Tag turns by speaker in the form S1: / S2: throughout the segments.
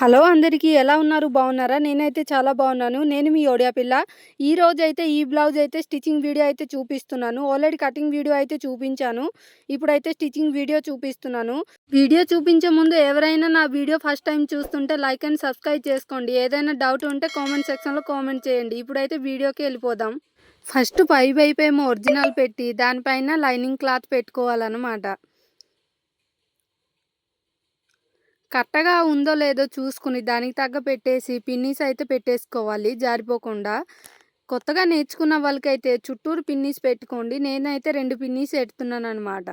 S1: Hello అందరికీ ఎలా ఉన్నారు? బాగున్నారా? నేనైతే చాలా బాగున్నాను. నేను మీ ఓడియా పిల్ల. ఈ రోజు అయితే ఈ బ్లౌజ్ అయితే స్టిచ్చింగ్ వీడియో అయితే చూపిస్తున్నాను. ఆల్రెడీ కటింగ్ వీడియో అయితే చూపించాను. ఇప్పుడైతే స్టిచ్చింగ్ వీడియో చూపిస్తున్నాను. వీడియో చూపించే ముందు ఎవరైనా నా వీడియో ఫస్ట్ టైం చూస్తుంటే లైక్ అండ్ సబ్స్క్రైబ్ చేసుకోండి. ఏదైనా డౌట్ ఉంటే కామెంట్ సెక్షన్లో కామెంట్ చేయండి. ఇప్పుడైతే వీడియోకి వెళ్ళిపోదాం. ఫస్ట్ పై వైపు ఏమో ఒరిజినల్ పెట్టి దానిపైన లైనింగ్ క్లాత్ పెట్టుకోవాలన్నమాట. కట్టగా ఉందో లేదో చూసుకుని దానికి తగ్గ పెట్టేసి పిన్నీస్ అయితే పెట్టేసుకోవాలి జారిపోకుండా. కొత్తగా నేర్చుకున్న వాళ్ళకైతే చుట్టూరు పిన్నీస్ పెట్టుకోండి. నేనైతే రెండు పిన్నీస్ పెడుతున్నాను అనమాట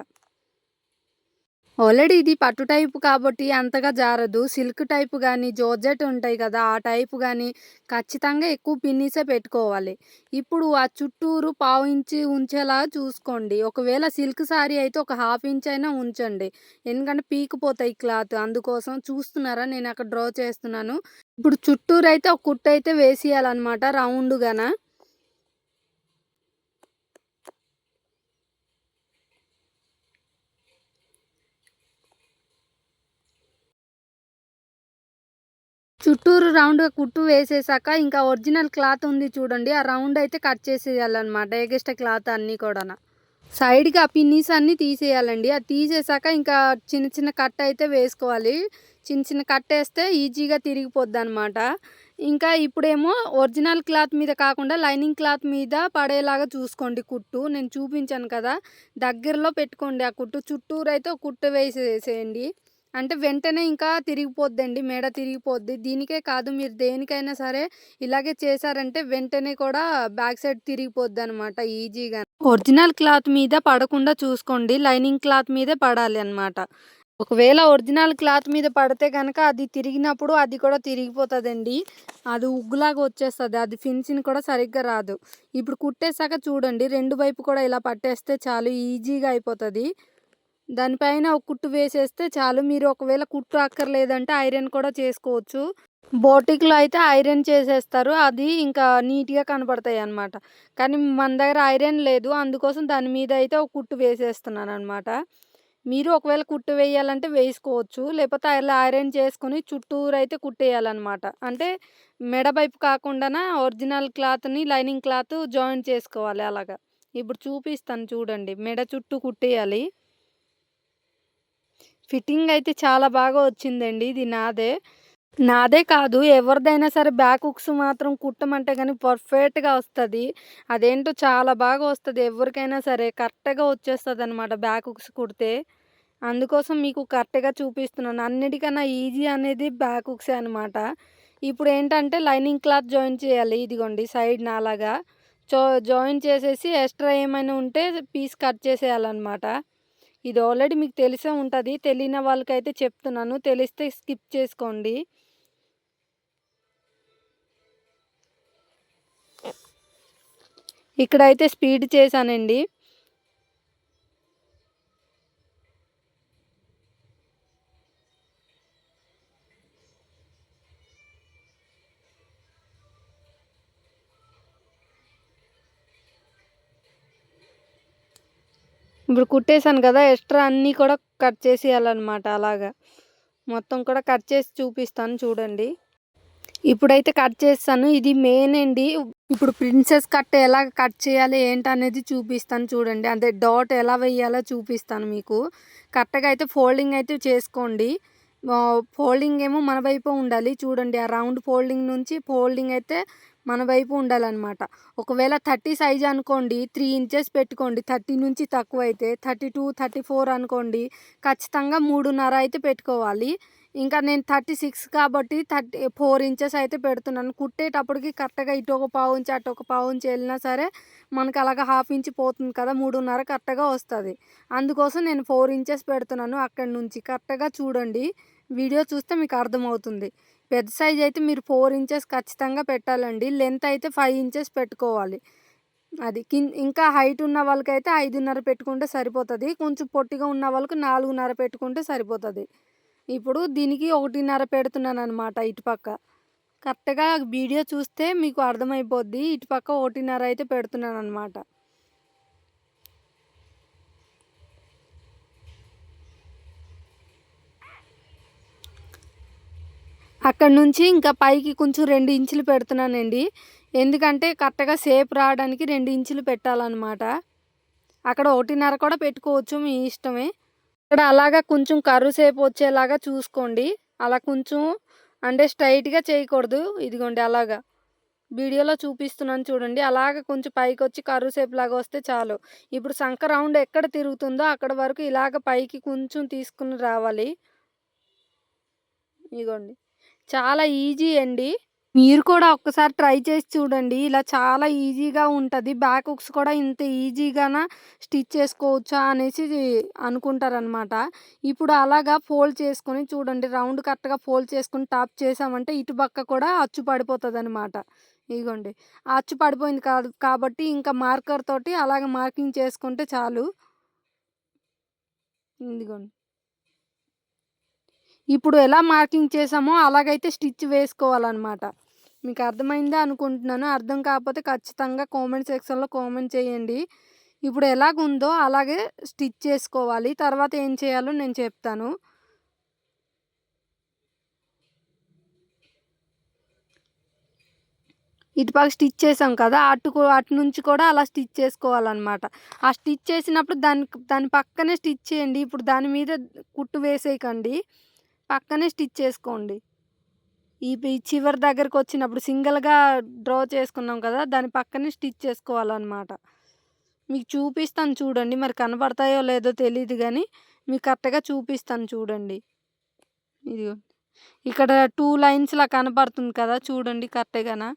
S1: ఆల్రెడీ ఇది పట్టు టైపు కాబట్టి అంతగా జారదు. సిల్క్ టైపు కానీ జోర్జెట్ ఉంటాయి కదా ఆ టైపు కానీ ఖచ్చితంగా ఎక్కువ పిన్నీసే పెట్టుకోవాలి. ఇప్పుడు ఆ చుట్టూరు పావు ఇంచి ఉంచేలా చూసుకోండి. ఒకవేళ సిల్క్ శారీ అయితే ఒక హాఫ్ ఇంచ్ అయినా ఉంచండి. ఎందుకంటే పీకిపోతాయి క్లాత్ అందుకోసం చూస్తున్నారా? నేను అక్కడ డ్రా చేస్తున్నాను. ఇప్పుడు చుట్టూరు అయితే ఒక కుట్టు అయితే వేసేయాలన్నమాట రౌండ్గాన? చుట్టూరు రౌండ్గా కుట్టు వేసేసాక ఇంకా ఒరిజినల్ క్లాత్ ఉంది చూడండి. ఆ రౌండ్ అయితే కట్ చేసేయాలన్నమాట. ఎగస్ట్రా క్లాత్ అన్నీ కూడా సైడ్కి ఆ పిన్నీస్ అన్నీ తీసేయాలండి. అది తీసేసాక ఇంకా చిన్న చిన్న కట్ అయితే వేసుకోవాలి. చిన్న చిన్న కట్ వేస్తే ఈజీగా తిరిగిపోద్ది అనమాట ఇంకా ఇప్పుడేమో ఒరిజినల్ క్లాత్ మీద కాకుండా లైనింగ్ క్లాత్ మీద పడేలాగా చూసుకోండి కుట్టు. నేను చూపించాను కదా. దగ్గరలో పెట్టుకోండి ఆ కుట్టు. చుట్టూరు అయితే కుట్టు వేసేసేయండి. అంటే వెంటనే ఇంకా తిరిగిపోద్దండి మేడ తిరిగిపోద్ది. దీనికే కాదు మీరు దేనికైనా సరే ఇలాగే చేశారంటే వెంటనే కూడా బ్యాక్ సైడ్ తిరిగిపోద్ది అనమాట ఈజీగా ఒరిజినల్ క్లాత్ మీద పడకుండా చూసుకోండి లైనింగ్ క్లాత్ మీదే పడాలి అనమాట ఒకవేళ ఒరిజినల్ క్లాత్ మీద పడితే కనుక అది తిరిగినప్పుడు అది కూడా తిరిగిపోతుందండి. అది ఉగ్గులాగా వచ్చేస్తుంది అది ఫినిషింగ్ కూడా సరిగ్గా రాదు. ఇప్పుడు కుట్టేశాక చూడండి రెండు వైపు కూడా ఇలా పట్టేస్తే చాలు ఈజీగా అయిపోతుంది. దానిపైన ఒక కుట్టు వేసేస్తే చాలు. మీరు ఒకవేళ కుట్టు అక్కర్లేదంటే ఐరన్ కూడా చేసుకోవచ్చు. బోటిక్లో అయితే ఐరన్ చేసేస్తారు. అది ఇంకా నీట్గా కనపడతాయి అన్నమాట. కానీ మన దగ్గర ఐరన్ లేదు. అందుకోసం దాని మీద అయితే ఒక కుట్టు వేసేస్తున్నాను అనమాట మీరు ఒకవేళ కుట్టు వేయాలంటే వేసుకోవచ్చు. లేకపోతే అలా ఐరన్ చేసుకుని చుట్టూరు అయితే కుట్టేయాలన్నమాట. అంటే మెడ వైపు కాకుండా ఒరిజినల్ క్లాత్ని లైనింగ్ క్లాత్ జాయిన్ చేసుకోవాలి అలాగా. ఇప్పుడు చూపిస్తాను చూడండి. మెడ చుట్టూ కుట్టేయాలి. ఫిట్టింగ్ అయితే చాలా బాగా వచ్చిందండి ఇది నాదే. నాదే కాదు ఎవరిదైనా సరే బ్యాక్ హుక్స్ మాత్రం కుట్టమంటే కానీ పర్ఫెక్ట్గా వస్తుంది. అదేంటో చాలా బాగా వస్తుంది. ఎవరికైనా సరే కరెక్ట్గా వచ్చేస్తుంది అనమాట బ్యాక్ హుక్స్ కుడితే. అందుకోసం మీకు కరెక్ట్గా చూపిస్తున్నాను. అన్నిటికన్నా ఈజీ అనేది బ్యాక్ హుక్సే అనమాట ఇప్పుడు ఏంటంటే లైనింగ్ క్లాత్ జాయిన్ చేయాలి ఇదిగోండి సైడ్ నాలాగా. జో జాయిన్ చేసేసి ఎక్స్ట్రా ఏమైనా ఉంటే పీస్ కట్ చేసేయాలన్నమాట. ఇది ఆల్రెడీ మీకు తెలిసే ఉంటుంది. తెలియని వాళ్ళకైతే చెప్తున్నాను. తెలిస్తే స్కిప్ చేసుకోండి. ఇక్కడైతే స్పీడ్ చేశానండి. ఇప్పుడు కుట్టేసాను కదా ఎక్స్ట్రా అన్నీ కూడా కట్ చేసేయాలన్నమాట అలాగా. మొత్తం కూడా కట్ చేసి చూపిస్తాను చూడండి. ఇప్పుడైతే కట్ చేస్తాను. ఇది మెయిన్ అండి. ఇప్పుడు ప్రిన్సెస్ కట్ ఎలా కట్ చేయాలి ఏంటనేది చూపిస్తాను చూడండి. అంటే డాట్ ఎలా వేయాలో చూపిస్తాను మీకు. కరెక్ట్గా అయితే ఫోల్డింగ్ అయితే చేసుకోండి. ఫోల్డింగ్ ఏమో మన వైపు ఉండాలి. చూడండి ఆ రౌండ్ ఫోల్డింగ్ నుంచి ఫోల్డింగ్ అయితే మన వైపు ఉండాలన్నమాట. ఒకవేళ థర్టీ సైజ్ అనుకోండి త్రీ ఇంచెస్ పెట్టుకోండి థర్టీ నుంచి తక్కువ అయితే థర్టీ టూ థర్టీ ఫోర్ అనుకోండి ఖచ్చితంగా మూడున్నర అయితే పెట్టుకోవాలి. ఇంకా నేను థర్టీ సిక్స్ కాబట్టి థర్టీ ఫోర్ ఇంచెస్ అయితే పెడుతున్నాను. కుట్టేటప్పటికి కరెక్ట్గా ఇటు ఒక పావు ఇంచి అటు ఒక పావు ఇంచు వెళ్ళినా సరే మనకు అలాగ హాఫ్ ఇంచ్ పోతుంది కదా మూడున్నర కరెక్ట్గా వస్తుంది. అందుకోసం నేను ఫోర్ ఇంచెస్ పెడుతున్నాను అక్కడి నుంచి. కరెక్ట్గా చూడండి. వీడియో చూస్తే మీకు అర్థమవుతుంది. పెద్ద సైజ్ అయితే మీరు ఫోర్ ఇంచెస్ ఖచ్చితంగా పెట్టాలండి. లెంత్ అయితే ఫైవ్ ఇంచెస్ పెట్టుకోవాలి. అది కింద ఇంకా హైట్ ఉన్న వాళ్ళకైతే ఐదున్నర పెట్టుకుంటే సరిపోతుంది. కొంచెం పొట్టిగా ఉన్న వాళ్ళకి నాలుగున్నర పెట్టుకుంటే సరిపోతుంది. ఇప్పుడు దీనికి ఒకటిన్నర పెడుతున్నాను అనమాట ఇటుపక్క కరెక్ట్గా వీడియో చూస్తే మీకు అర్థమైపోద్ది. ఇటుపక్క ఒకటిన్నర అయితే పెడుతున్నాను అనమాట అక్కడ నుంచి ఇంకా పైకి కొంచెం రెండు ఇంచులు పెడుతున్నానండి. ఎందుకంటే కరెక్ట్గా సేప్ రావడానికి రెండు ఇంచులు పెట్టాలన్నమాట. అక్కడ ఒకటిన్నర కూడా పెట్టుకోవచ్చు మీ ఇష్టమే. ఇక్కడ అలాగా కొంచెం కర్రు సేపు వచ్చేలాగా చూసుకోండి. అలా కొంచెం అంటే స్ట్రైట్గా చేయకూడదు. ఇదిగోండి అలాగా. వీడియోలో చూపిస్తున్నాను చూడండి. అలాగ కొంచెం పైకి వచ్చి కర్రు సేపు లాగా వస్తే చాలు. ఇప్పుడు సంక రౌండ్ ఎక్కడ తిరుగుతుందో అక్కడ వరకు ఇలాగ పైకి కొంచెం తీసుకుని రావాలి. ఇదిగోండి. చాలా ఈజీ అండి. మీరు కూడా ఒక్కసారి ట్రై చేసి చూడండి. ఇలా చాలా ఈజీగా ఉంటుంది. బ్యాక్ హుక్స్ కూడా ఇంత ఈజీగాన స్టిచ్ చేసుకోవచ్చా అనేసి అనుకుంటారనమాట ఇప్పుడు అలాగా ఫోల్డ్ చేసుకొని చూడండి. రౌండ్ కరెక్ట్గా ఫోల్డ్ చేసుకొని టాప్ చేసామంటే ఇటు పక్క కూడా అచ్చు పడిపోతుంది అనమాట ఇదిగోండి అచ్చు పడిపోయింది కాదు కాబట్టి ఇంకా మార్కర్ తోటి అలాగ మార్కింగ్ చేసుకుంటే చాలు. ఇదిగోండి. ఇప్పుడు ఎలా మార్కింగ్ చేసామో అలాగైతే స్టిచ్ వేసుకోవాలన్నమాట. మీకు అర్థమైందా అనుకుంటున్నాను. అర్థం కాకపోతే ఖచ్చితంగా కామెంట్ సెక్షన్లో కామెంట్ చేయండి. ఇప్పుడు ఎలాగుందో అలాగే స్టిచ్ చేసుకోవాలి. తర్వాత ఏం చేయాలో నేను చెప్తాను. ఇటుపక్క స్టిచ్ చేసాం కదా అటు అటు నుంచి కూడా అలా స్టిచ్ చేసుకోవాలన్నమాట. ఆ స్టిచ్ చేసినప్పుడు దాని దాని పక్కనే స్టిచ్ చేయండి. ఇప్పుడు దాని మీద కుట్టు వేసేయకండి. పక్కనే స్టిచ్ చేసుకోండి. ఈ చివరి దగ్గరకు వచ్చినప్పుడు సింగిల్గా డ్రా చేసుకున్నాం కదా దాని పక్కనే స్టిచ్ చేసుకోవాలన్నమాట. మీకు చూపిస్తాను చూడండి మరి కనబడతాయో లేదో తెలియదు కానీ మీకు కరెక్ట్గా చూపిస్తాను చూడండి. ఇది ఇక్కడ టూ లైన్స్లా కనపడుతుంది కదా చూడండి కరెక్ట్గానా.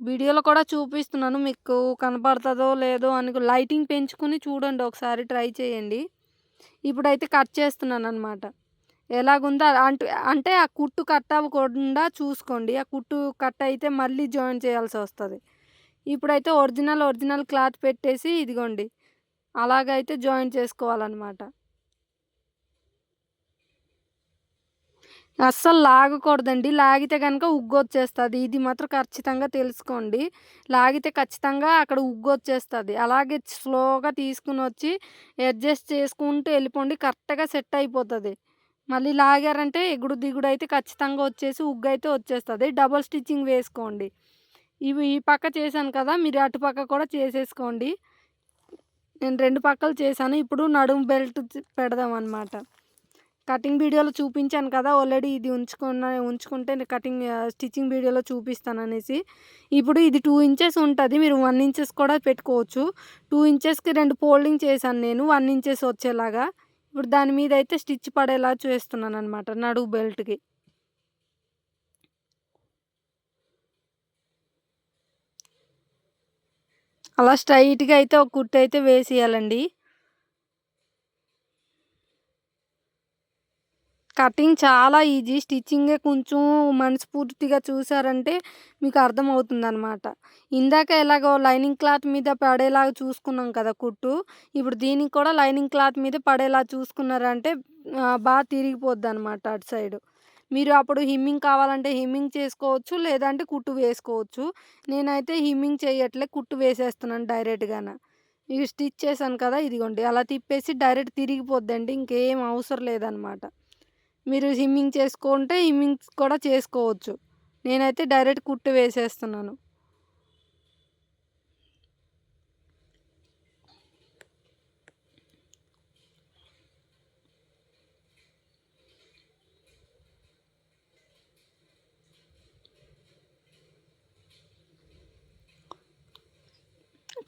S1: వీడియోలో కూడా చూపిస్తున్నాను మీకు కనపడుతుందో లేదో అని లైటింగ్ పెంచుకుని చూడండి ఒకసారి ట్రై చేయండి. ఇప్పుడైతే కట్ చేస్తున్నాను అనమాట ఎలాగుందో అంటే అంటే ఆ కుట్టు కట్ అవ్వకుండా చూసుకోండి. ఆ కుట్టు కట్ అయితే మళ్ళీ జాయిన్ చేయాల్సి వస్తుంది. ఇప్పుడైతే ఒరిజినల్ ఒరిజినల్ క్లాత్ పెట్టేసి ఇదిగోండి. అలాగైతే జాయిన్ చేసుకోవాలన్నమాట. అస్సలు లాగకూడదండి. లాగితే కనుక ఉగ్గొచ్చేస్తుంది. ఇది మాత్రం ఖచ్చితంగా తెలుసుకోండి. లాగితే ఖచ్చితంగా అక్కడ ఉగ్గొచ్చేస్తుంది. అలాగే స్లోగా తీసుకుని వచ్చి అడ్జస్ట్ చేసుకుంటూ వెళ్ళిపోండి. కరెక్ట్గా సెట్ అయిపోతుంది. మళ్ళీ లాగారంటే ఎగుడు దిగుడు అయితే ఖచ్చితంగా వచ్చేసి ఉగ్గు అయితే వచ్చేస్తుంది. డబల్ స్టిచ్చింగ్ వేసుకోండి. ఇవి ఈ పక్క చేశాను కదా మీరు అటు పక్క కూడా చేసేసుకోండి. నేను రెండు పక్కలు చేశాను. ఇప్పుడు నడుము బెల్ట్ పెడదాం అనమాట కటింగ్ వీడియోలో చూపించాను కదా ఆల్రెడీ ఇది ఉంచుకున్న ఉంచుకుంటే కటింగ్ స్టిచ్చింగ్ వీడియోలో చూపిస్తాను అనేసి. ఇప్పుడు ఇది టూ ఇంచెస్ ఉంటుంది. మీరు వన్ ఇంచెస్ కూడా పెట్టుకోవచ్చు. టూ ఇంచెస్కి రెండు ఫోల్డింగ్ చేశాను నేను వన్ ఇంచెస్ వచ్చేలాగా. ఇప్పుడు దాని మీద అయితే స్టిచ్ పడేలా చేస్తున్నాను అనమాట నడువు బెల్ట్కి. అలా స్ట్రైట్గా అయితే ఒక కుట్టు అయితే వేసేయాలండి. కటింగ్ చాలా ఈజీ. స్టిచ్చింగే కొంచెం మనస్ఫూర్తిగా చూసారంటే మీకు అర్థమవుతుంది అనమాట ఇందాక ఎలాగో లైనింగ్ క్లాత్ మీద పడేలాగా చూసుకున్నాం కదా కుట్టు. ఇప్పుడు దీనికి కూడా లైనింగ్ క్లాత్ మీద పడేలా చూసుకున్నారంటే బాగా తిరిగిపోద్ది అనమాట అటు సైడ్. మీరు అప్పుడు హిమ్మింగ్ కావాలంటే హిమ్మింగ్ చేసుకోవచ్చు లేదంటే కుట్టు వేసుకోవచ్చు. నేనైతే హిమ్మింగ్ చేయట్లే కుట్టు వేసేస్తున్నాను డైరెక్ట్గానే. ఇవి స్టిచ్ చేశాను కదా ఇదిగోండి. అలా తిప్పేసి డైరెక్ట్ తిరిగిపోద్దండి ఇంకేం అవసరం లేదనమాట మీరు హిమ్మింగ్ చేసుకుంటే హిమ్మింగ్ కూడా చేసుకోవచ్చు. నేనైతే డైరెక్ట్ కుట్టు వేసేస్తున్నాను.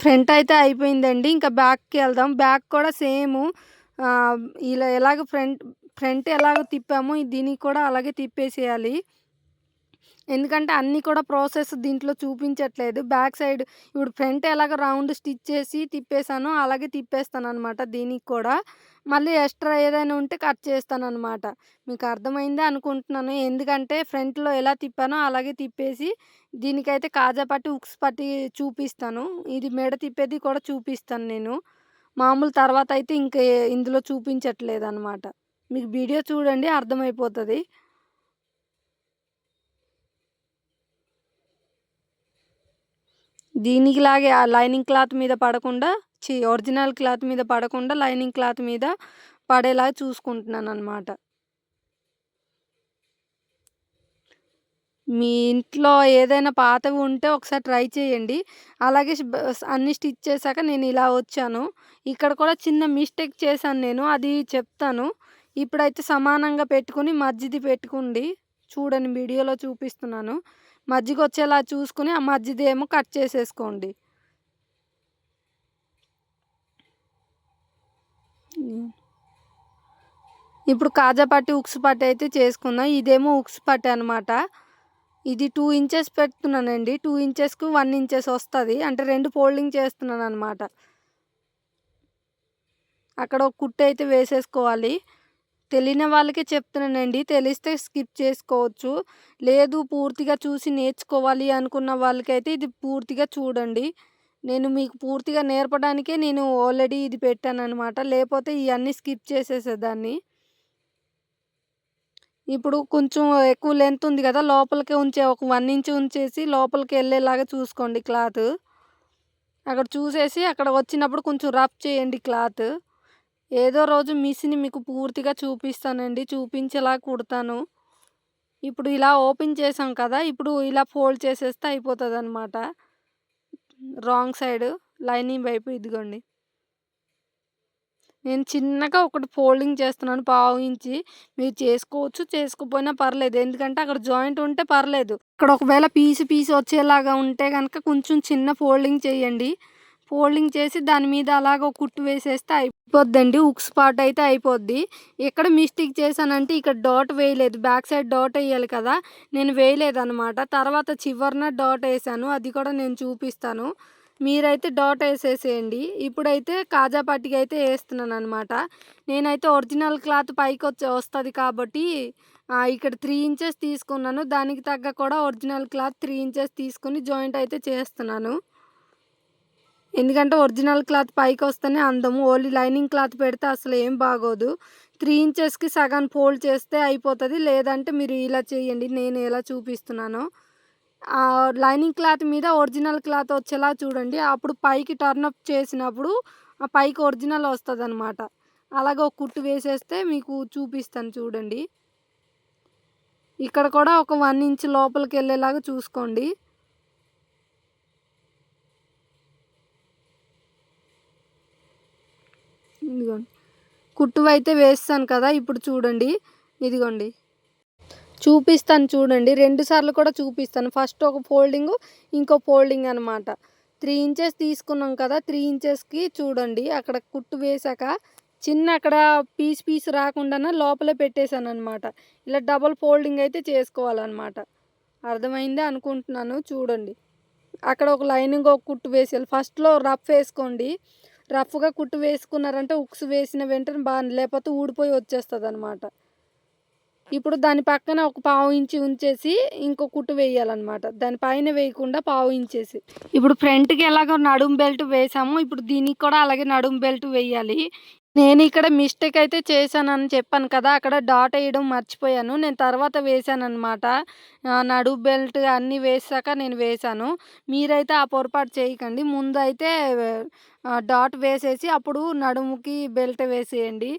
S1: ఫ్రంట్ అయితే అయిపోయిందండి. ఇంకా బ్యాక్కి వెళ్దాం. బ్యాక్ కూడా సేమ్. ఇలా ఎలాగ ఫ్రంట్ ఫ్రంట్ ఎలాగ తిప్పామో దీనికి కూడా అలాగే తిప్పేసేయాలి. ఎందుకంటే అన్నీ కూడా ప్రాసెస్ దీంట్లో చూపించట్లేదు. బ్యాక్ సైడ్ ఇప్పుడు ఫ్రంట్ ఎలాగ రౌండ్ స్టిచ్ చేసి తిప్పేసానో అలాగే తిప్పేస్తాను అనమాట దీనికి కూడా. మళ్ళీ ఎక్స్ట్రా ఏదైనా ఉంటే కట్ చేస్తాను అనమాట మీకు అర్థమైందే అనుకుంటున్నాను. ఎందుకంటే ఫ్రంట్లో ఎలా తిప్పానో అలాగే తిప్పేసి దీనికైతే కాజా పట్టి ఉక్స్ పట్టి చూపిస్తాను. ఇది మెడ తిప్పేది కూడా చూపిస్తాను నేను. మామూలు తర్వాత అయితే ఇంకా ఇందులో చూపించట్లేదు అనమాట మీకు వీడియో చూడండి అర్థమైపోతుంది దీనికి లాగే ఆ లైనింగ్ క్లాత్ మీద పడకుండా చి ఒరిజినల్ క్లాత్ మీద పడకుండా లైనింగ్ క్లాత్ మీద పడేలాగా చూసుకుంటున్నాను అనమాట మీ ఇంట్లో ఏదైనా పాతవి ఉంటే ఒకసారి ట్రై చేయండి. అలాగే అన్ని స్టిచ్ చేశాక నేను ఇలా వచ్చాను. ఇక్కడ కూడా చిన్న మిస్టేక్ చేశాను నేను. అది చెప్తాను. ఇప్పుడైతే సమానంగా పెట్టుకుని మజ్జిది పెట్టుకోండి. చూడండి వీడియోలో చూపిస్తున్నాను. మజ్జిగ వచ్చేలా చూసుకుని ఆ మధ్యదేమో కట్ చేసేసుకోండి. ఇప్పుడు కాజా పట్టి, ఉక్స్ పట్టి అయితే చేసుకుందాం. ఇదేమో ఉక్స్ పట్టి అనమాట. ఇది టూ ఇంచెస్ పెడుతున్నానండి. టూ ఇంచెస్‌కి వన్ ఇంచెస్ వస్తుంది అంటే రెండు ఫోల్డింగ్ చేస్తున్నాను అనమాట అక్కడ ఒక కుట్టు అయితే వేసేసుకోవాలి. తెలియని వాళ్ళకే చెప్తున్నానండి. తెలిస్తే స్కిప్ చేసుకోవచ్చు. లేదు పూర్తిగా చూసి నేర్చుకోవాలి అనుకున్న వాళ్ళకైతే ఇది పూర్తిగా చూడండి. నేను మీకు పూర్తిగా నేర్పడానికే నేను ఆల్రెడీ ఇది పెట్టాను అనమాట లేకపోతే ఇవన్నీ స్కిప్ చేసేసేదాన్ని. ఇప్పుడు కొంచెం ఎక్కువ లెంత్ ఉంది కదా లోపలికే ఉంచే ఒక వన్ ఇంచ్ ఉంచేసి లోపలికి వెళ్ళేలాగా చూసుకోండి క్లాత్. అక్కడ చూసేసి అక్కడ వచ్చినప్పుడు కొంచెం రఫ్ చేయండి క్లాత్. ఏదో రోజు మిషన్ మీకు పూర్తిగా చూపిస్తానండి. చూపించేలా కుడతాను. ఇప్పుడు ఇలా ఓపెన్ చేసాం కదా! ఇప్పుడు ఇలా ఫోల్డ్ చేసేస్తే అయిపోతుంది అనమాట రాంగ్ సైడ్ లైనింగ్ వైపు ఇదిగోండి. నేను చిన్నగా ఒకటి ఫోల్డింగ్ చేస్తున్నాను పావు ఇంచి. మీరు చేసుకోవచ్చు. చేసుకోపోయినా పర్లేదు. ఎందుకంటే అక్కడ జాయింట్ ఉంటే పర్లేదు. అక్కడ ఒకవేళ పీసు పీసు వచ్చేలాగా ఉంటే కనుక కొంచెం చిన్న ఫోల్డింగ్ చేయండి. ఫోల్డింగ్ చేసి దాని మీద అలాగ కుట్టు వేసేస్తే అయిపోద్దండి. ఉక్స్ పార్ట్ అయితే అయిపోద్ది. ఇక్కడ మిస్టేక్ చేశానంటే ఇక్కడ డాట్ వేయలేదు. బ్యాక్ సైడ్ డాట్ వేయాలి కదా! నేను వేయలేదనమాట. తర్వాత చివరిన డాట్ వేసాను అది కూడా నేను చూపిస్తాను. మీరైతే డాట్ వేసేసేయండి ఇప్పుడైతే కాజా పట్టిక అయితే వేస్తున్నాను అనమాట నేనైతే ఒరిజినల్ క్లాత్ పైకి వచ్చే వస్తుంది కాబట్టి ఇక్కడ త్రీ ఇంచెస్ తీసుకున్నాను. దానికి తగ్గ కూడా ఒరిజినల్ క్లాత్ త్రీ ఇంచెస్ తీసుకొని జాయింట్ అయితే చేస్తున్నాను. ఎందుకంటే ఒరిజినల్ క్లాత్ పైకి వస్తేనే అందము. ఓన్లీ లైనింగ్ క్లాత్ పెడితే అసలు ఏం బాగోదు. త్రీ ఇంచెస్‌కి సగం ఫోల్డ్ చేస్తే అయిపోతుంది లేదంటే మీరు ఇలా చేయండి. నేను ఎలా చూపిస్తున్నానో. లైనింగ్ క్లాత్ మీద ఒరిజినల్ క్లాత్ వచ్చేలా చూడండి. అప్పుడు పైకి టర్న్ అప్ చేసినప్పుడు ఆ పైకి ఒరిజినల్ వస్తుంది అనమాట అలాగే ఒక కుట్టు వేసేస్తే మీకు చూపిస్తాను చూడండి. ఇక్కడ కూడా ఒక వన్ ఇంచ్ లోపలికెళ్ళేలాగా చూసుకోండి. ఇదిగోండి. కుట్టువైతే వేస్తాను కదా! ఇప్పుడు చూడండి. ఇదిగోండి. చూపిస్తాను చూడండి. రెండు సార్లు కూడా చూపిస్తాను. ఫస్ట్ ఒక ఫోల్డింగ్ ఇంకో ఫోల్డింగ్ అనమాట. త్రీ ఇంచెస్ తీసుకున్నాం కదా! త్రీ ఇంచెస్‌కి చూడండి అక్కడ కుట్టు వేసాక చిన్న అక్కడ పీస్ పీస్ రాకుండానే లోపలే పెట్టేసాననమాట. ఇలా డబల్ ఫోల్డింగ్ అయితే చేసుకోవాలన్నమాట అర్థమైందే అనుకుంటున్నాను. చూడండి. అక్కడ ఒక లైనింగ్ ఒక కుట్టు వేసేయాలి. ఫస్ట్‌లో రఫ్ వేసుకోండి రఫ్‌గా కుట్టు వేసుకున్నారంటే ఉక్స్ వేసిన వెంటనే బాగా లేకపోతే ఊడిపోయి వచ్చేస్తుంది అనమాట ఇప్పుడు దాని పక్కన ఒక పావు ఇంచి ఉంచేసి ఇంకో కుట్టు వేయాలన్నమాట దాని పైన వేయకుండా పావు ఇంచేసి. ఇప్పుడు ఫ్రంట్‌కి ఎలాగో నడుము బెల్ట్ వేసాము ఇప్పుడు దీనికి కూడా అలాగే నడుం బెల్ట్ వేయాలి. నేను ఇక్కడ మిస్టేక్ అయితే చేశానని చెప్పాను కదా! అక్కడ డాట్ వేయడం మర్చిపోయాను. నేను తర్వాత వేశాననమాట. ఆహ్, నడుము బెల్ట్ అన్నీ వేసాక నేను వేశాను. మీరైతే ఆ పొరపాటు చేయకండి. ముందైతే అయితే డాట్ వేసేసి అప్పుడు నడుముకి బెల్ట్ వేసేయండి.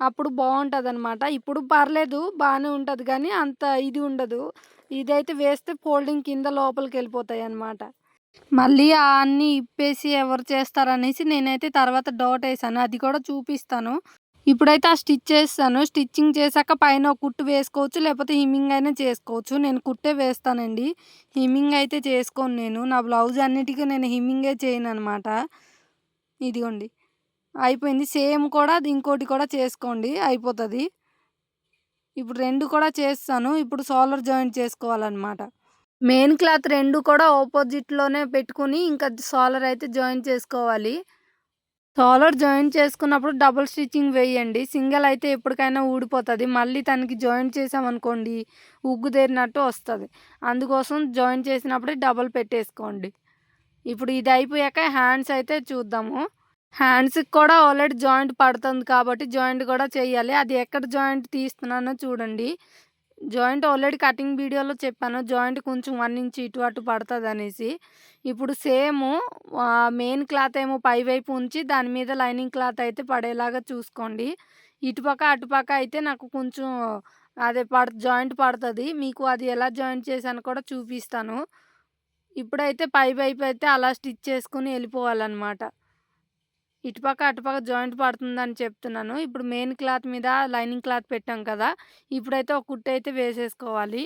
S1: అప్పుడు బావుంటదనమాట. ఇప్పుడు పర్లేదు బాగానే ఉంటుంది కానీ అంత ఇది ఉండదు. ఇదైతే వేస్తే ఫోల్డింగ్ కింద లోపలికి వెళ్ళిపోతాయి అనమాట మళ్ళీ అన్నీ ఇప్పేసి ఎవరు చేస్తారనేసి నేనైతే తర్వాత డౌట్ వేసాను అది కూడా చూపిస్తాను. ఇప్పుడైతే ఆ స్టిచ్ చేస్తాను స్టిచ్చింగ్ చేశాక పైన ఒక కుట్టు వేసుకోవచ్చు. లేకపోతే హిమ్మింగ్ అయినా చేసుకోవచ్చు. నేను కుట్టే వేస్తానండి. హిమ్మింగ్ అయితే చేసుకోను నేను. నా బ్లౌజ్ అన్నిటికీ నేను హిమ్మింగే చేయననమాట. ఇదిగోండి. అయిపోయింది. సేమ్ కూడా ఇంకోటి కూడా చేసుకోండి. అయిపోతుంది ఇప్పుడు రెండు కూడా చేస్తాను ఇప్పుడు సోలర్ జాయింట్ చేసుకోవాలనమాట. మెయిన్ క్లాత్ రెండు కూడా ఆపోజిట్‌లోనే పెట్టుకొని ఇంకా షోల్డర్ అయితే జాయిన్ చేసుకోవాలి. షోల్డర్ జాయిన్ చేసుకున్నప్పుడు డబుల్ స్టిచ్చింగ్ వేయండి. సింగిల్ అయితే ఎప్పటికైనా ఊడిపోతుంది మళ్ళీ తనకి జాయిన్ చేసామనుకోండి ఉగ్గు తేరినట్టు వస్తుంది అందుకోసం జాయిన్ చేసినప్పుడే డబుల్ పెట్టేసుకోండి. ఇప్పుడు ఇది అయిపోయాక హ్యాండ్స్ అయితే చూద్దాము. హ్యాండ్స్‌కి కూడా ఆల్రెడీ జాయింట్ పడుతుంది కాబట్టి జాయింట్ కూడా చేయాలి. అది ఎక్కడ జాయింట్ తీస్తున్నానో చూడండి. జాయింట్ ఆల్రెడీ కటింగ్ వీడియోలో చెప్పాను. జాయింట్ కొంచెం వన్ ఇంచ్ ఇటు అటు పడుతుంది అనేసి ఇప్పుడు సేమ్ మెయిన్ క్లాత్ ఏమో పైవైపు ఉంచి దాని మీద లైనింగ్ క్లాత్ అయితే పడేలాగా చూసుకోండి. ఇటుపక్క, అటుపక్క అయితే నాకు కొంచెం అదే పడ జాయింట్ పడుతుంది మీకు అది ఎలా జాయింట్ చేశాను కూడా చూపిస్తాను ఇప్పుడైతే పై వైపు అయితే అలా స్టిచ్ చేసుకుని వెళ్ళిపోవాలన్నమాట ఇటుపక్క అటుపక్క జాయింట్ పడుతుందని చెప్తున్నాను. ఇప్పుడు మెయిన్ క్లాత్ మీద లైనింగ్ క్లాత్ పెట్టాం కదా ఇప్పుడైతే ఒక కుట్టు అయితే వేసేసుకోవాలి.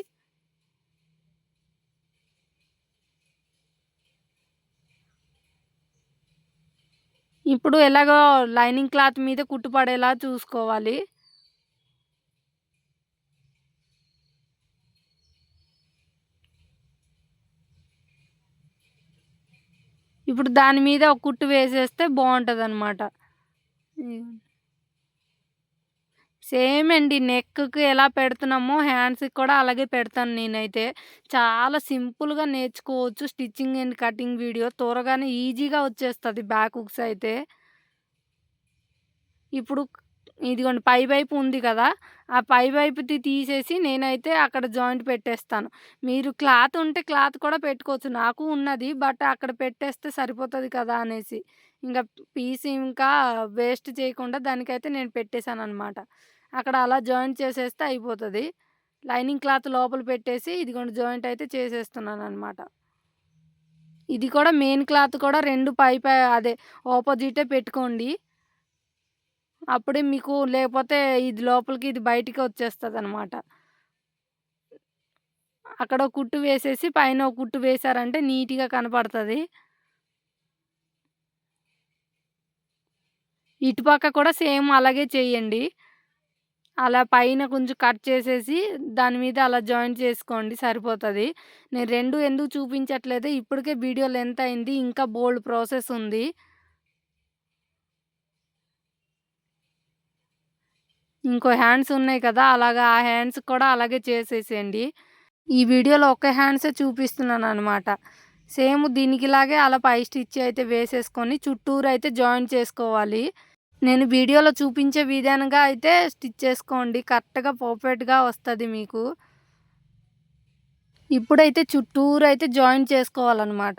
S1: ఇప్పుడు ఎలాగో లైనింగ్ క్లాత్ మీద కుట్టు పడేలా చూసుకోవాలి. ఇప్పుడు దాని మీద ఒక కుట్టు వేసేస్తే బాగుంటుంది అనమాట సేమ్ అండి నెక్కి ఎలా పెడుతున్నామో హ్యాండ్స్కి కూడా అలాగే పెడతాను నేనైతే. చాలా సింపుల్గా నేర్చుకోవచ్చు స్టిచ్చింగ్ అండ్ కటింగ్ వీడియో. త్వరగానే ఈజీగా వచ్చేస్తుంది బ్యాక్ హుక్స్ అయితే. ఇప్పుడు ఇదిగోండి పై వైపు ఉంది కదా ఆ పై వైపుది తీసేసి నేనైతే అక్కడ జాయింట్ పెట్టేస్తాను. మీరు క్లాత్ ఉంటే క్లాత్ కూడా పెట్టుకోవచ్చు నాకు ఉన్నది బట్ అక్కడ పెట్టేస్తే సరిపోతుంది కదా అనేసి. ఇంకా పీస్ ఇంకా వేస్ట్ చేయకుండా దానికైతే నేను పెట్టేశాను అనమాట అక్కడ అలా జాయింట్ చేసేస్తే అయిపోతుంది. లైనింగ్ క్లాత్ లోపల పెట్టేసి ఇదిగోండి జాయింట్ అయితే చేసేస్తున్నాను అనమాట ఇది కూడా మెయిన్ క్లాత్ కూడా రెండు పై పై అదే ఆపోజిటే పెట్టుకోండి. అప్పుడే మీకు లేకపోతే ఇది లోపలికి ఇది బయటికి వచ్చేస్తుంది అనమాట అక్కడ ఒక కుట్టు వేసేసి పైన ఒక కుట్టు వేశారంటే నీట్గా కనపడుతుంది. ఇటుపక్క కూడా సేమ్ అలాగే చేయండి. అలా పైన కొంచెం కట్ చేసేసి దాని మీద అలా జాయింట్ చేసుకోండి సరిపోతుంది. నేను రెండు ఎందుకు చూపించట్లేదు ఇప్పటికే వీడియో లెంత్ అయింది ఇంకా బోల్డ్ ప్రాసెస్ ఉంది. ఇంకో హ్యాండ్స్ ఉన్నాయి కదా అలాగా ఆ హ్యాండ్స్ కూడా అలాగే చేసేసేయండి. ఈ వీడియోలో ఒక హ్యాండ్సే చూపిస్తున్నాను అనమాట సేమ్ దీనికిలాగే అలా పై స్టిచ్ అయితే వేసేసుకొని చుట్టూరు అయితే జాయిన్ చేసుకోవాలి. నేను వీడియోలో చూపించే విధానంగా అయితే స్టిచ్ చేసుకోండి. కరెక్ట్గా పర్ఫెక్ట్గా వస్తుంది మీకు. ఇప్పుడైతే చుట్టూరు అయితే జాయిన్ చేసుకోవాలన్నమాట.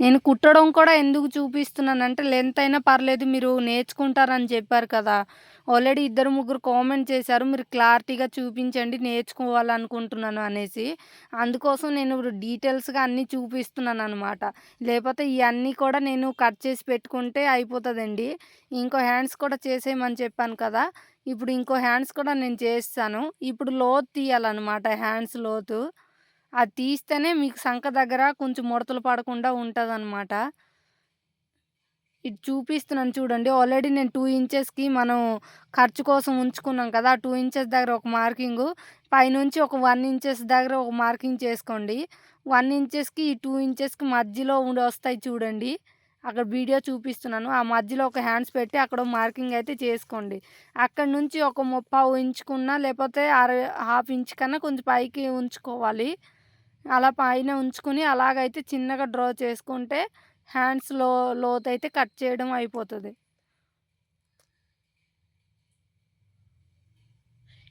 S1: నేను కుట్టడం కూడా ఎందుకు చూపిస్తున్నానంటే లెంత్ అయినా పర్లేదు మీరు నేర్చుకుంటారని చెప్పారు కదా. ఆల్రెడీ ఇద్దరు ముగ్గురు కామెంట్ చేశారు మీరు క్లారిటీగా చూపించండి నేర్చుకోవాలనుకుంటున్నాను అనేసి. అందుకోసం నేను డీటెయిల్స్గా అన్నీ చూపిస్తున్నాను అనమాట లేకపోతే ఇవన్నీ కూడా నేను కట్ చేసి పెట్టుకుంటే అయిపోతుందండి. ఇంకో హ్యాండ్స్ కూడా చేసేయమని చెప్పాను కదా. ఇప్పుడు ఇంకో హ్యాండ్స్ కూడా నేను చేస్తాను. ఇప్పుడు లోతు తీయాలన్నమాట హ్యాండ్స్ లోతు. అది తీస్తేనే మీకు సంఖ దగ్గర కొంచెం ముడతలు పడకుండా ఉంటుందన్నమాట. ఇది చూపిస్తున్నాను చూడండి. ఆల్రెడీ నేను టూ ఇంచెస్కి మనం ఖర్చు కోసం ఉంచుకున్నాం కదా టూ ఇంచెస్ దగ్గర ఒక మార్కింగ్ పైనుంచి ఒక వన్ ఇంచెస్ దగ్గర ఒక మార్కింగ్ చేసుకోండి. వన్ ఇంచెస్కి ఈ టూ ఇంచెస్కి మధ్యలో ఉండి వస్తాయి చూడండి. అక్కడ వీడియో చూపిస్తున్నాను. ఆ మధ్యలో ఒక హ్యాండ్స్ పెట్టి అక్కడ మార్కింగ్ అయితే చేసుకోండి. అక్కడ నుంచి ఒక ముప్పావు ఇంచుకున్నా లేకపోతే అర హాఫ్ ఇంచ్ కన్నా కొంచెం పైకి ఉంచుకోవాలి. అలా పైన ఉంచుకుని అలాగైతే చిన్నగా డ్రా చేసుకుంటే హ్యాండ్స్లో లోత్ అయితే కట్ చేయడం అయిపోతుంది.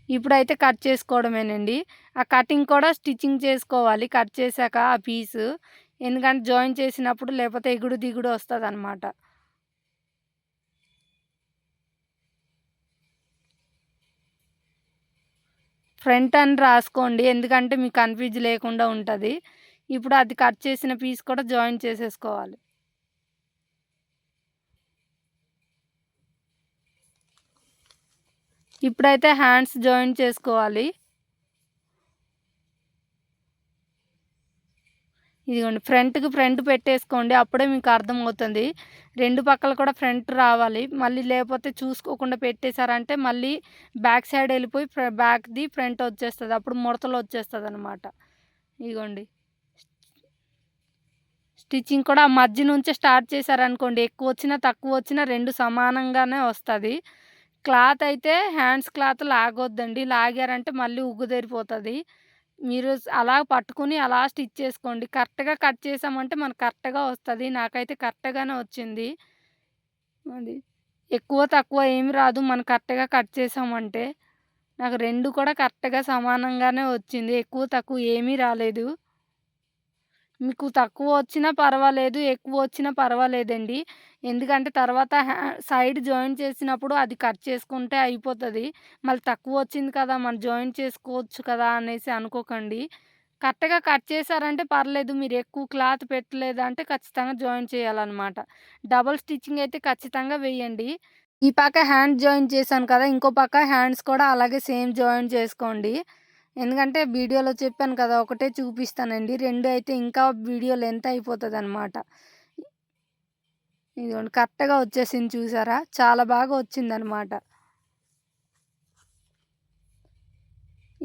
S1: ఇప్పుడైతే కట్ చేసుకోవడమేనండి. ఆ కటింగ్ కూడా స్టిచ్చింగ్ చేసుకోవాలి. కట్ చేశాక ఆ పీసు. ఎందుకంటే జాయిన్ చేసినప్పుడు లేకపోతే ఎగుడు దిగుడు వస్తుంది అనమాట ఫ్రంట్ అని రాసుకోండి. ఎందుకంటే మీకు కన్ఫ్యూజ్ లేకుండా ఉంటుంది. ఇప్పుడు అది కట్ చేసిన పీస్ కూడా జాయిన్ చేసేసుకోవాలి. ఇప్పుడైతే హ్యాండ్స్ జాయిన్ చేసుకోవాలి. ఇదిగోండి ఫ్రంట్కి ఫ్రంట్ పెట్టేసుకోండి అప్పుడే మీకు అర్థమవుతుంది. రెండు పక్కల కూడా ఫ్రంట్ రావాలి. మళ్ళీ లేకపోతే చూసుకోకుండా పెట్టేశారంటే మళ్ళీ బ్యాక్ సైడ్ వెళ్ళిపోయి బ్యాక్ది ఫ్రంట్ వచ్చేస్తుంది. అప్పుడు ముడతలు వచ్చేస్తుంది అనమాట ఇదిగోండి. స్టిచ్చింగ్ కూడా మధ్య నుంచే స్టార్ట్ చేశారనుకోండి ఎక్కువ వచ్చినా తక్కువ వచ్చినా రెండు సమానంగానే వస్తుంది. క్లాత్ అయితే హ్యాండ్స్ క్లాత్ లాగొద్దండి. లాగారంటే మళ్ళీ ఉగ్గుదేరిపోతుంది. మీరు అలా పట్టుకుని అలా స్టిచ్ చేసుకోండి. కరెక్ట్గా కట్ చేసామంటే మనకు కరెక్ట్గా వస్తుంది. నాకైతే కరెక్ట్గానే వచ్చింది. అది ఎక్కువ తక్కువ ఏమి రాదు. మనం కరెక్ట్గా కట్ చేసామంటే. నాకు రెండు కూడా కరెక్ట్గా సమానంగానే వచ్చింది. ఎక్కువ తక్కువ ఏమీ రాలేదు. మీకు తక్కువ వచ్చినా పర్వాలేదు ఎక్కువ వచ్చినా పర్వాలేదండి. ఎందుకంటే తర్వాత హ్యా- సైడ్ జాయిన్ చేసినప్పుడు అది కట్ చేసుకుంటే అయిపోతుంది. మళ్ళీ తక్కువ వచ్చింది కదా మనం జాయిన్ చేసుకోవచ్చు కదా అనేసి అనుకోకండి. కరెక్ట్గా కట్ చేశారంటే పర్లేదు మీరు ఎక్కువ క్లాత్ పెట్టలేదంటే ఖచ్చితంగా జాయిన్ చేయాలన్నమాట. డబల్ స్టిచ్చింగ్ అయితే ఖచ్చితంగా వేయండి. ఈ పక్క హ్యాండ్ జాయిన్ చేశాను కదా ఇంకో పక్క హ్యాండ్స్ కూడా అలాగే సేమ్ జాయిన్ చేసుకోండి. ఎందుకంటే వీడియోలో చెప్పాను కదా ఒకటే చూపిస్తానండి. రెండు అయితే ఇంకా వీడియో లెంత్ అయిపోతుంది అనమాట ఇదిగోండి కరెక్ట్గా వచ్చేసింది చూసారా? చాలా బాగా వచ్చిందనమాట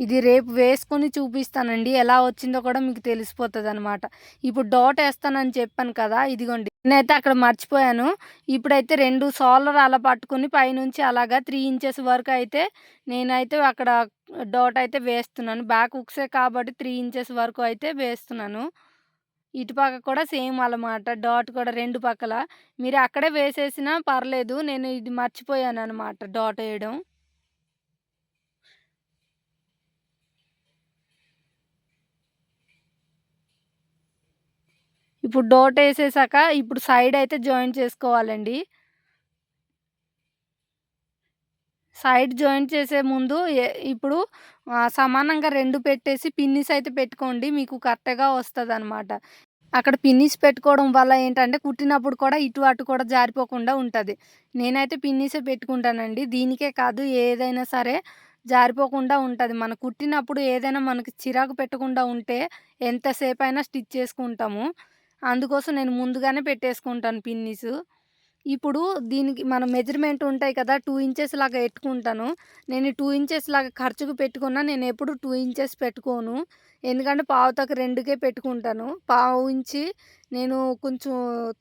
S1: ఇది రేపు వేసుకొని చూపిస్తానండి. ఎలా వచ్చిందో కూడా మీకు తెలిసిపోతుంది అనమాట ఇప్పుడు డాట్ వేస్తానని చెప్పాను కదా ఇదిగోండి. నేనైతే అక్కడ మర్చిపోయాను. ఇప్పుడైతే రెండు సోలర్ అలా పట్టుకుని పైనుంచి అలాగా త్రీ ఇంచెస్ వరకు అయితే నేనైతే అక్కడ డాట్ అయితే వేస్తున్నాను. బ్యాక్ ఉక్సే కాబట్టి త్రీ ఇంచెస్ వరకు అయితే వేస్తున్నాను. ఇటుపక్క కూడా సేమ్ అన్నమాట డాట్ కూడా రెండు పక్కల. మీరు అక్కడే వేసేసినా పర్లేదు. నేను ఇది మర్చిపోయాను అనమాట డాట్ వేయడం. ఇప్పుడు డోట్ వేసేసాక ఇప్పుడు సైడ్ అయితే జాయిన్ చేసుకోవాలండి. సైడ్ జాయిన్ చేసే ముందు ఇప్పుడు సమానంగా రెండు పెట్టేసి పిన్నిస్ అయితే పెట్టుకోండి మీకు కరెక్ట్గా వస్తుంది అనమాట అక్కడ పిన్నిస్ పెట్టుకోవడం వల్ల ఏంటంటే కుట్టినప్పుడు కూడా ఇటు అటు కూడా జారిపోకుండా ఉంటుంది. నేనైతే పిన్నిసే పెట్టుకుంటానండి దీనికే కాదు ఏదైనా సరే జారిపోకుండా ఉంటుంది. మనం కుట్టినప్పుడు ఏదైనా మనకి చిరాకు పెట్టకుండా ఉంటే ఎంతసేపు అయినా స్టిచ్ చేసుకుంటాము. అందుకోసం నేను ముందుగానే పెట్టేసుకుంటాను పిన్నిస్. ఇప్పుడు దీనికి మన మెజర్మెంట్ ఉంటాయి కదా టూ ఇంచెస్ లాగా పెట్టుకుంటాను నేను టూ ఇంచెస్ లాగా ఖర్చుకు పెట్టుకున్నా నేను ఎప్పుడు టూ ఇంచెస్ పెట్టుకోను. ఎందుకంటే పావుతకు రెండుకే పెట్టుకుంటాను. పావు ఇంచి నేను కొంచెం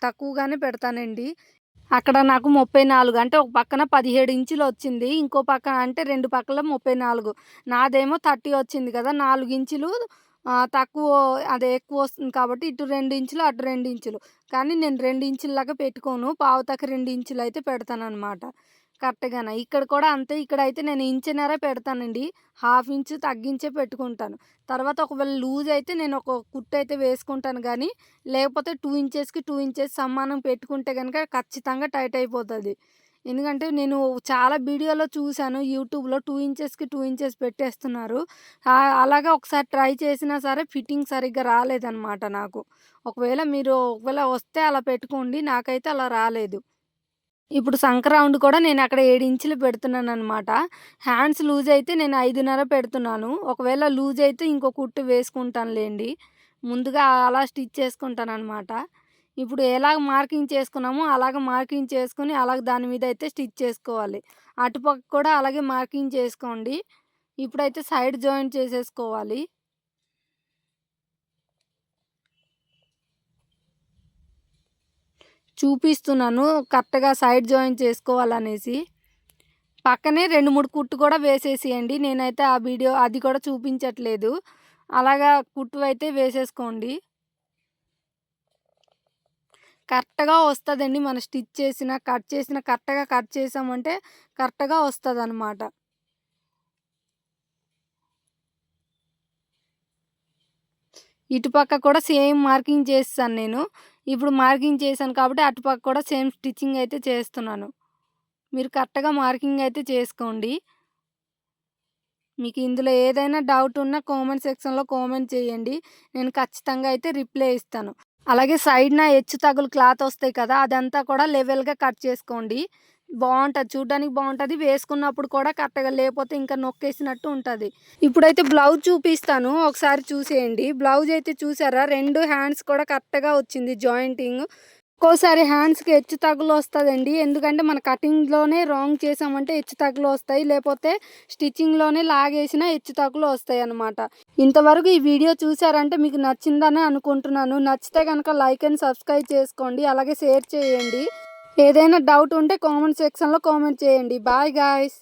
S1: తక్కువగానే పెడతానండి. అక్కడ నాకు ముప్పై నాలుగు అంటే ఒక పక్కన పదిహేడు ఇంచులు వచ్చింది ఇంకో పక్కన అంటే రెండు పక్కల ముప్పై నాలుగు. నాదేమో థర్టీ వచ్చింది కదా నాలుగు ఇంచులు తక్కువ అదే ఎక్కువ వస్తుంది కాబట్టి ఇటు రెండు ఇంచులు అటు రెండు ఇంచులు. కానీ నేను రెండు ఇంచుల్లాగా పెట్టుకోను. పావుతక రెండు ఇంచులు అయితే పెడతాను అనమాట కరెక్ట్గానే. ఇక్కడ కూడా అంతే. ఇక్కడ అయితే నేను ఇంచున్నర పెడతానండి. హాఫ్ ఇంచు తగ్గించే పెట్టుకుంటాను. తర్వాత ఒకవేళ లూజ్ అయితే నేను ఒక కుట్టు అయితే వేసుకుంటాను కానీ లేకపోతే టూ ఇంచెస్కి టూ ఇంచెస్ సమానం పెట్టుకుంటే కనుక ఖచ్చితంగా టైట్ అయిపోతుంది. ఎందుకంటే నేను చాలా వీడియోలో చూశాను. యూట్యూబ్లో టూ ఇంచెస్కి టూ ఇంచెస్ పెట్టేస్తున్నారు. అలాగే అలాగా ఒకసారి ట్రై చేసినా సరే ఫిట్టింగ్ సరిగ్గా రాలేదన్నమాట నాకు. ఒకవేళ మీరు ఒకవేళ వస్తే అలా పెట్టుకోండి. నాకైతే అలా రాలేదు. ఇప్పుడు సంక్రౌండ్ కూడా నేను అక్కడ ఏడు ఇంచులు పెడుతున్నాను అనమాట హ్యాండ్స్ లూజ్ అయితే నేను ఐదున్నర పెడుతున్నాను. ఒకవేళ లూజ్ అయితే ఇంకో కుట్టు వేసుకుంటాను లేండి ముందుగా అలా స్టిచ్ చేసుకుంటాను అనమాట ఇప్పుడు ఎలాగ మార్కింగ్ చేసుకున్నామో అలాగ మార్కింగ్ చేసుకుని అలాగ దాని మీద అయితే స్టిచ్ చేసుకోవాలి. అటుపక్క కూడా అలాగే మార్కింగ్ చేసుకోండి. ఇప్పుడైతే సైడ్ జాయింట్ చేసేసుకోవాలి. చూపిస్తున్నాను కరెక్ట్గా సైడ్ జాయిన్ చేసుకోవాలనేసి. పక్కనే రెండు మూడు కుట్టు కూడా వేసేసేయండి. నేనైతే ఆ వీడియో అది కూడా చూపించట్లేదు. అలాగా కుట్టు అయితే వేసేసుకోండి. కరెక్ట్గా వస్తుందండి. మనం స్టిచ్ చేసిన కట్ చేసిన కరెక్ట్గా కట్ చేసామంటే కరెక్ట్గా వస్తుంది అనమాట ఇటుపక్క కూడా సేమ్ మార్కింగ్ చేస్తాను నేను. ఇప్పుడు మార్కింగ్ చేశాను కాబట్టి అటుపక్క కూడా సేమ్ స్టిచ్చింగ్ అయితే చేస్తున్నాను. మీరు కరెక్ట్గా మార్కింగ్ అయితే చేసుకోండి. మీకు ఇందులో ఏదైనా డౌట్ ఉన్నా కామెంట్ సెక్షన్లో కామెంట్ చేయండి. నేను ఖచ్చితంగా అయితే రిప్లై ఇస్తాను. అలాగే సైడ్న హెచ్చు తగులు క్లాత్ వస్తాయి కదా అదంతా కూడా లెవెల్గా కట్ చేసుకోండి. బాగుంటుంది చూడడానికి బాగుంటుంది వేసుకున్నప్పుడు కూడా కరెక్ట్గా లేకపోతే ఇంకా నొక్కేసినట్టు ఉంటుంది. ఇప్పుడైతే బ్లౌజ్ చూపిస్తాను ఒకసారి చూసేయండి. బ్లౌజ్ అయితే చూసారా? రెండు హ్యాండ్స్ కూడా కరెక్ట్గా వచ్చింది జాయింటింగ్. ఒక్కోసారి హ్యాండ్స్కి హెచ్చు తగులు వస్తుందండి. ఎందుకంటే మన కటింగ్లోనే రాంగ్ చేసామంటే హెచ్చు తగులు వస్తాయి. లేకపోతే స్టిచ్చింగ్లోనే లాగేసిన హెచ్చు తగులు వస్తాయి అన్నమాట. ఇంతవరకు ఈ వీడియో చూసారంటే మీకు నచ్చిందని అనుకుంటున్నాను. నచ్చితే కనుక లైక్ అండ్ సబ్స్క్రైబ్ చేసుకోండి. అలాగే షేర్ చేయండి. ఏదైనా డౌట్ ఉంటే కామెంట్ సెక్షన్లో కామెంట్ చేయండి. Bye guys